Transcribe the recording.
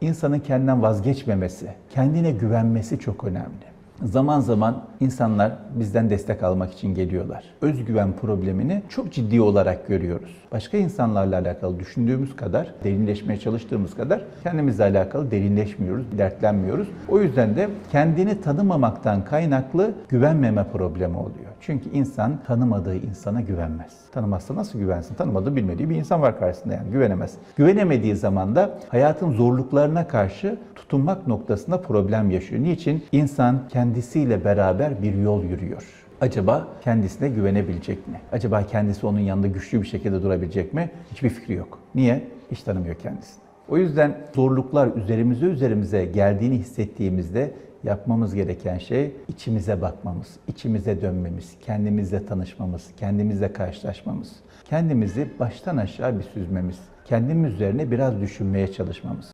İnsanın kendinden vazgeçmemesi, kendine güvenmesi çok önemli. Zaman zaman insanlar bizden destek almak için geliyorlar. Özgüven problemini çok ciddi olarak görüyoruz. Başka insanlarla alakalı düşündüğümüz kadar, derinleşmeye çalıştığımız kadar kendimizle alakalı derinleşmiyoruz, dertlenmiyoruz. O yüzden de kendini tanımamaktan kaynaklı güvenmeme problemi oluyor. Çünkü insan tanımadığı insana güvenmez. Tanımazsa nasıl güvensin? Tanımadığı, bilmediği bir insan var karşısında yani güvenemez. Güvenemediği zaman da hayatın zorluklarına karşı tutunmak noktasında problem yaşıyor. Niçin? İnsan kendisiyle beraber bir yol yürüyor. Acaba kendisine güvenebilecek mi? Acaba kendisi onun yanında güçlü bir şekilde durabilecek mi? Hiçbir fikri yok. Niye? Hiç tanımıyor kendisini. O yüzden zorluklar üzerimize üzerimize geldiğini hissettiğimizde yapmamız gereken şey içimize bakmamız, içimize dönmemiz, kendimizle tanışmamız, kendimizle karşılaşmamız, kendimizi baştan aşağı bir süzmemiz, kendimiz üzerine biraz düşünmeye çalışmamız.